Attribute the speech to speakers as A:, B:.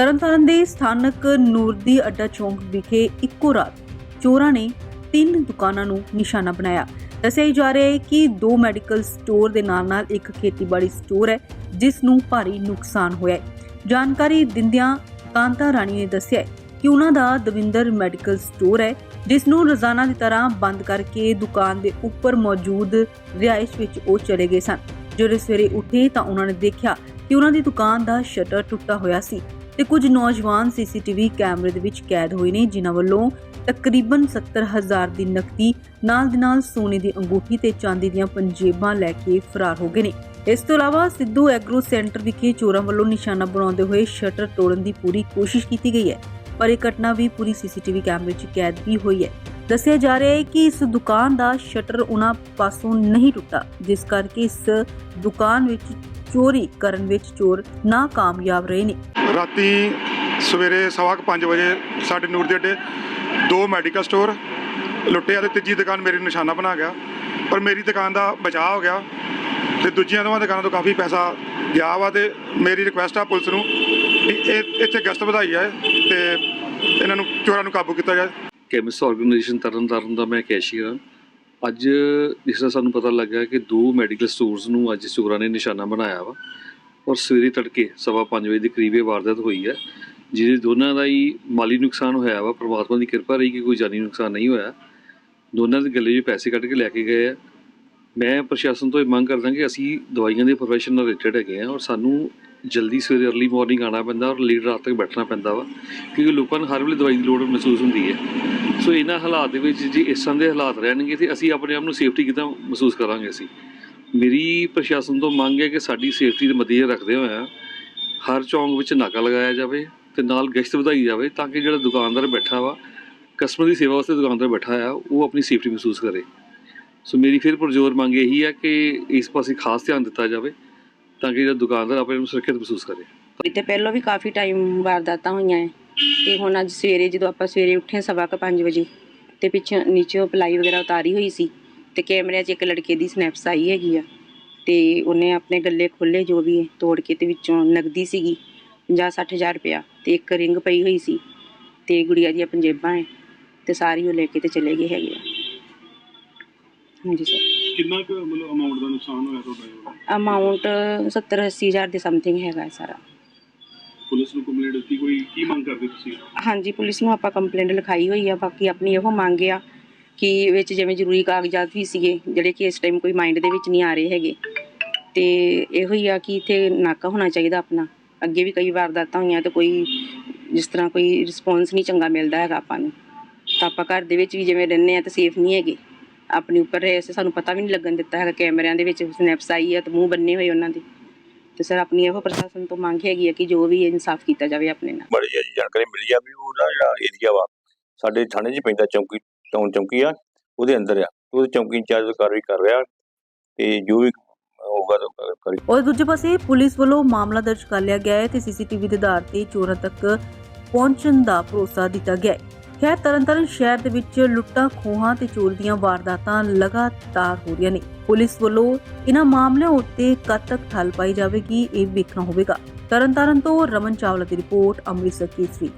A: ਤਰਨਤਾਰਨ ਦੇ ਸਥਾਨਕ ਨੂਰਦੀ ਅੱਡਾ ਚੌਂਕ ਵਿਖੇ ਇੱਕੋ ਰਾਤ ਚੋਰਾਂ ਨੇ ਤਿੰਨ ਦੁਕਾਨਾਂ ਨੂੰ ਨਿਸ਼ਾਨਾ ਬਣਾਇਆ। ਦੱਸਿਆ ਜਾ ਰਿਹਾ ਹੈ ਕਿ ਦੋ ਮੈਡੀਕਲ ਸਟੋਰ ਦੇ ਨਾਲ-ਨਾਲ ਇੱਕ ਖੇਤੀਬਾੜੀ ਸਟੋਰ ਹੈ, ਜਿਸ ਨੂੰ ਭਾਰੀ ਨੁਕਸਾਨ ਹੋਇਆ ਹੈ। ਜਾਣਕਾਰੀ ਦਿੰਦਿਆਂ ਕਾਂਤਾ ਰਾਣੀ ਨੇ ਦੱਸਿਆ ਕਿ ਉਹਨਾਂ ਦਾ ਦਵਿੰਦਰ ਮੈਡੀਕਲ ਸਟੋਰ ਹੈ, ਜਿਸ ਨੂੰ ਰੋਜ਼ਾਨਾ ਦੀ ਤਰ੍ਹਾਂ ਬੰਦ ਕਰਕੇ ਦੁਕਾਨ ਦੇ ਉੱਪਰ ਮੌਜੂਦ ਰਿਹਾਇਸ਼ ਵਿੱਚ ਉਹ ਚਲੇ ਗਏ ਸਨ। ਜਦੋਂ ਸਵੇਰੇ ਉੱਠੇ ਤਾਂ ਉਹਨਾਂ ਨੇ ਦੇਖਿਆ ਕਿ ਉਹਨਾਂ ਦੀ ਦੁਕਾਨ ਦਾ ਸ਼ਟਰ ਟੁੱਟਾ ਹੋਇਆ ਸੀ। ਤੇ ਕੁਝ ਨੌਜਵਾਨ ਸੀਸੀਟੀਵੀ ਕੈਮਰੇ ਦੇ ਵਿੱਚ ਕੈਦ ਹੋਏ ਨੇ, ਜਿਨ੍ਹਾਂ ਵੱਲੋਂ ਤਕਰੀਬਨ 70000 ਦੀ ਨਕਦੀ, ਨਾਲ ਦੀ ਨਾਲ ਸੋਨੇ ਦੀ ਅੰਗੂਠੀ ਤੇ ਚਾਂਦੀ ਦੀਆਂ ਪੰਜੇਬਾਂ ਲੈ ਕੇ ਫਰਾਰ ਹੋ ਗਏ ਨੇ। ਇਸ ਤੋਂ ਇਲਾਵਾ ਸਿੱਧੂ ਐਗਰੋ ਸੈਂਟਰ ਵਿਖੇ ਚੋਰਾਂ ਵੱਲੋਂ ਨਿਸ਼ਾਨਾ ਬਣਾਉਂਦੇ ਹੋਏ ਸ਼ਟਰ ਤੋੜਨ ਦੀ ਪੂਰੀ ਕੋਸ਼ਿਸ਼ ਕੀਤੀ ਗਈ ਹੈ, ਪਰ ਇਹ ਘਟਨਾ ਵੀ ਪੂਰੀ ਸੀਸੀਟੀਵੀ ਕੈਮਰੇ 'ਚ ਕੈਦ ਵੀ ਹੋਈ ਹੈ। ਦੱਸਿਆ ਜਾ ਰਿਹਾ ਹੈ ਕਿ ਇਸ ਦੁਕਾਨ ਦਾ ਸ਼ਟਰ ਉਹਨਾਂ ਪਾਸੋਂ ਨਹੀਂ ਟੁੱਟਾ, ਜਿਸ ਕਰਕੇ ਇਸ ਦੁਕਾਨ ਵਿੱਚ ਚੋਰੀ ਕਰਨ ਵਿੱਚ ਚੋਰ ਨਾਕਾਮਯਾਬ ਰਹੇ ਨੇ।
B: ਰਾਤੀ ਸਵੇਰੇ ਸਵਾ ਕੁ ਪੰਜ ਵਜੇ ਸਾਡੇ ਨੂਰ ਦੇ ਅੱਡੇ ਦੋ ਮੈਡੀਕਲ ਸਟੋਰ ਲੁੱਟਿਆ ਤੇ ਤੀਜੀ ਦੁਕਾਨ ਮੇਰੀ ਨਿਸ਼ਾਨਾ ਬਣਾ ਗਿਆ। ਪਰ ਮੇਰੀ ਦੁਕਾਨ ਦਾ ਬਚਾਅ ਹੋ ਗਿਆ ਤੇ ਦੂਜੀਆਂ ਦੋਵਾਂ ਦੁਕਾਨਾਂ ਤੋਂ ਕਾਫੀ ਪੈਸਾ ਗਿਆ ਵਾ ਤੇ ਮੇਰੀ ਰਿਕੁਐਸਟ ਆ ਪੁਲਿਸ ਨੂੰ ਵੀ ਇਹ ਇੱਥੇ ਗਸ਼ਤ ਵਧਾਈ ਜਾਏ ਤੇ ਇਹਨਾਂ ਨੂੰ ਚੋਰਾਂ ਨੂੰ ਕਾਬੂ ਕੀਤਾ ਜਾਏ।
C: ਕੈਮਿਸਟ ਆਰਗੇਨਾਈਜੇਸ਼ਨ ਤਰਨਤਾਰਨ ਦਾ ਮੈਂ ਕੈਸ਼ੀਅਰ ਹਾਂ ਅੱਜ ਜਿਸ ਤਰ੍ਹਾਂ ਸਾਨੂੰ ਪਤਾ ਲੱਗਾ ਕਿ ਦੋ ਮੈਡੀਕਲ ਸਟੋਰਸ ਨੂੰ ਅੱਜ ਚੋਰਾਂ ਨੇ ਨਿਸ਼ਾਨਾ ਬਣਾਇਆ ਵਾ ਔਰ ਸਵੇਰੇ ਤੜਕੇ ਸਵਾ ਪੰਜ ਵਜੇ ਦੇ ਕਰੀਬ ਇਹ ਵਾਰਦਾਤ ਹੋਈ ਹੈ ਜਿਹਦੇ ਦੋਨਾਂ ਦਾ ਹੀ ਮਾਲੀ ਨੁਕਸਾਨ ਹੋਇਆ ਵਾ, ਪ੍ਰਮਾਤਮਾ ਦੀ ਕਿਰਪਾ ਰਹੀ ਕਿ ਕੋਈ ਜਾਨੀ ਨੁਕਸਾਨ ਨਹੀਂ ਹੋਇਆ। ਦੋਨਾਂ ਦੇ ਗੱਲੇ 'ਚ ਪੈਸੇ ਕੱਢ ਕੇ ਲੈ ਕੇ ਗਏ ਆ। ਮੈਂ ਪ੍ਰਸ਼ਾਸਨ ਤੋਂ ਇਹ ਮੰਗ ਕਰਦਾ ਕਿ ਅਸੀਂ ਦਵਾਈਆਂ ਦੇ ਪ੍ਰੋਫੈਸ਼ਨ ਨਾਲ ਰਿਲੇਟਡ ਹੈਗੇ ਆ ਔਰ ਸਾਨੂੰ ਜਲਦੀ ਸਵੇਰੇ अर्ਲੀ ਮਾਰਨਿੰਗ ਆਉਣਾ ਪੈਂਦਾ ਔਰ ਲੇਟ ਰਾਤ ਤੱਕ ਬੈਠਣਾ ਪੈਂਦਾ ਵਾ, ਕਿਉਂਕਿ ਲੋਕਾਂ ਨੂੰ ਹਰ ਵੇਲੇ ਦਵਾਈ ਦੀ ਲੋੜ ਮਹਿਸੂਸ ਹੁੰਦੀ ਹੈ। ਸੋ ਇਹਨਾਂ ਹਾਲਾਤ ਦੇ ਵਿੱਚ ਜੇ ਇਸ ਤਰ੍ਹਾਂ ਦੇ ਹਾਲਾਤ ਰਹਿਣਗੇ ਤੇ ਅਸੀਂ ਆਪਣੇ ਆਪ ਨੂੰ ਸੇਫਟੀ ਕਿੱਦਾਂ ਮਹਿਸੂਸ ਕਰਾਂਗੇ ਅਸੀਂ? ਮੇਰੀ ਪ੍ਰਸ਼ਾਸਨ ਤੋਂ ਮੰਗ ਹੈ ਕਿ ਸਾਡੀ ਸੇਫਟੀ ਦੇ ਮੱਦੇ ਰੱਖਦੇ ਹੋਇਆ ਹਰ ਚੌਂਕ ਵਿੱਚ ਨਾਕਾ ਲਗਾਇਆ ਜਾਵੇ ਤੇ ਨਾਲ ਗਸ਼ਤ ਵਧਾਈ ਜਾਵੇ ਤਾਂ ਕਿ ਜਿਹੜਾ ਦੁਕਾਨਦਾਰ ਬੈਠਾ ਵਾ ਕਸਟਮਰ ਦੀ ਸੇਵਾ ਵਾਸਤੇ ਦੁਕਾਨਦਾਰ ਬੈਠਾ ਆ ਉਹ ਆਪਣੀ ਸੇਫਟੀ ਮਹਿਸੂਸ ਕਰੇ। ਸੋ ਮੇਰੀ ਫਿਰ ਪਰਜ਼ੋਰ ਮੰਗ ਇਹੀ ਹੈ ਕਿ ਇਸ ਪਾਸੇ ਖਾਸ ਧਿਆਨ ਦਿੱਤਾ ਜਾਵੇ। ਤਾਂ ਕਿ ਜਿਹੜਾ ਦੁਕਾਨਦਾਰ ਆਪਣੇ ਨੂੰ ਸੁਰੱਖਿਅਤ ਮਹਿਸੂਸ ਕਰੇ।
D: ਇੱਥੇ ਪਹਿਲਾਂ ਵੀ ਕਾਫੀ ਟਾਈਮ ਵਾਰਦਾਤਾਂ ਹੋਈਆਂ ਹੈ ਤੇ ਹੁਣ ਅੱਜ ਸਵੇਰੇ ਜਦੋਂ ਆਪਾਂ ਸਵੇਰੇ ਉੱਠੇ ਸਵਾ ਕੁ ਪੰਜ ਵਜੇ ਤੇ ਪਿੱਛੇ ਨੀਚੇ ਪਲਾਈ ਵਗੈਰਾ ਉਤਾਰੀ ਹੋਈ ਸੀ ਤੇ ਕੈਮਰਿਆਂ 'ਚ ਇੱਕ ਲੜਕੇ ਦੀ ਸਨੈਪਸ ਆਈ ਹੈਗੀ ਆ ਤੇ ਉਹਨੇ ਆਪਣੇ ਗੱਲੇ ਖੋਲੇ ਜੋ ਵੀ ਤੋੜ ਕੇ ਤੇ ਵਿੱਚੋਂ ਨਗਦੀ ਸੀਗੀ 50 ਹਜ਼ਾਰ ਰੁਪਇਆ ਤੇ ਇੱਕ ਰਿੰਗ ਪਈ ਹੋਈ ਸੀ ਤੇ ਗੁੜੀਆ ਦੀਆਂ ਪੰਜੇਬਾਂ ਹੈ ਤੇ ਸਾਰੀ ਉਹ ਲੈ ਕੇ ਤੇ ਚਲੇ ਗਏ ਹੈਗੇ ਆ। ਹਾਂਜੀ ਸਰ
E: ਕਿੰਨਾ ਕੁ ਮਤਲਬ ਅਮਾਉਂਟ ਦਾ ਨੁਕਸਾਨ ਹੋਇਆ ਤੁਹਾਡਾ
D: ਅਮਾਉਂਟ 70 80 ਹਜ਼ਾਰ ਦੇ ਸਮਥਿੰਗ ਹੈਗਾ ਹੈ ਸਾਰਾ।
E: ਪੁਲਿਸ ਨੂੰ ਕੰਪਲੇਂਟ ਦਿੱਤੀ ਕੋਈ? ਕੀ ਮੰਗ ਕਰਦੇ ਤੁਸੀਂ?
D: ਹਾਂਜੀ ਪੁਲਿਸ ਨੂੰ ਆਪਾਂ ਕੰਪਲੇਂਟ ਲਿਖਾਈ ਹੋਈ ਆ ਬਾਕੀ ਆਪਣੀ ਇਹੋ ਮੰਗ ਆ ਕਿ ਵਿੱਚ ਜਿਵੇਂ ਜ਼ਰੂਰੀ ਕਾਗਜ਼ਾਤ ਵੀ ਸੀਗੇ ਜਿਹੜੇ ਕਿ ਇਸ ਟਾਈਮ ਕੋਈ ਮਾਈਂਡ ਦੇ ਵਿੱਚ ਨਹੀਂ ਆ ਰਹੇ ਹੈਗੇ। ਤੇ ਇਹੋ ਹੀ ਆ ਕਿ ਇੱਥੇ ਨਾਕਾ ਹੋਣਾ ਚਾਹੀਦਾ ਆਪਣਾ। ਅੱਗੇ ਵੀ ਕਈ ਵਾਰਦਾਤਾਂ ਹੋਈਆਂ ਤੇ ਕੋਈ ਜਿਸ ਤਰ੍ਹਾਂ ਕੋਈ ਰਿਸਪੌਂਸ ਨਹੀਂ ਚੰਗਾ ਮਿਲਦਾ ਹੈਗਾ ਆਪਾਂ ਨੂੰ। ਤਾਂ ਆਪਾਂ ਘਰ ਦੇ ਵਿੱਚ ਵੀ ਜਿਵੇਂ ਰਹਿੰਦੇ ਆ ਤੇ ਸੇਫ ਨਹੀਂ ਹੈਗੇ। ਆਪਣੇ ਉੱਪਰ ਰਹੇ ਸੀ ਸਾਨੂੰ ਪਤਾ ਵੀ ਨਹੀਂ ਲੱਗਣ ਦਿੱਤਾ ਹੈਗਾ ਕੈਮਰਿਆਂ ਦੇ ਵਿੱਚ ਸਨੈਪਸ ਆਈ ਆ ਤੇ ਮੂੰਹ ਬੰਨੇ ਹੋਏ ਉਹਨਾਂ ਦੇ। ਤੇ ਸਰ ਆਪਣੀ ਇਹੋ ਪ੍ਰਸ਼ਾਸਨ ਤੋਂ ਮੰਗ ਹੈਗੀ ਆ ਕਿ ਜੋ ਵੀ ਇਨਸਾਫ ਕੀਤਾ ਜਾਵੇ ਆਪਣੇ ਨਾਲ।
F: ਬੜੀ ਜੀ ਜਾਣਕਾਰੀ ਮਿਲੀ ਆ ਵੀ ਉਹ ਨਾ ਜਿਹੜਾ ਏਰੀਆ ਵਾ ਸਾਡੇ ਥਾਣੇ 'ਚ ਪੈਂਦਾ ਚੌਂਕੀ ਟਾਊਨ ਚੌਂਕੀ ਆ ਉਹਦੇ ਅੰਦਰ ਆ। ਉਹਦੇ ਚੌਂਕੀ ਇੰਚਾਰਜ ਕਾਰਵਾਈ ਕਰ ਰਿਹਾ ਤੇ ਜੋ ਵੀ ਹੋਊਗਾ ਕਰੀ।
A: ਔਰ ਦੂਜੇ ਪਾਸੇ ਪੁਲਿਸ ਵੱਲੋਂ ਮਾਮਲਾ ਦਰਜ ਕਰ ਲਿਆ ਗਿਆ ਹੈ ਤੇ ਸੀਸੀਟੀਵੀ ਦੇ ਆਧਾਰ ਤੇ ਚੋਰਾਂ ਤੱਕ ਪਹੁੰਚਣ ਦਾ ਭਰੋਸਾ ਦਿੱਤਾ ਗਿਆ ਹੈ। ਖੈਰ ਤਰਨਤਾਰਨ ਸ਼ਹਿਰ ਦੇ ਵਿੱਚ ਲੁੱਟਾਂ, ਖੋਹਾਂ ਤੇ ਚੋਰੀ ਦੀਆਂ ਵਾਰਦਾਤਾਂ ਲਗਾਤਾਰ ਹੋ ਰਹੀਆਂ ਨੇ। ਪੁਲਿਸ ਵੱਲੋਂ ਇਹਨਾਂ ਮਾਮਲਿਆਂ ਉੱਤੇ ਕਦ ਤੱਕ ਠੱਲ ਪਾਈ ਜਾਵੇਗੀ, ਇਹ ਵੇਖਣਾ ਹੋਵੇਗਾ। ਤਰਨਤਾਰਨ ਤੋਂ ਰਮਨ ਚਾਵਲਾ ਦੀ ਰਿਪੋਰਟ, ਅੰਮ੍ਰਿਤਸਰ ਕੇਸਰੀ।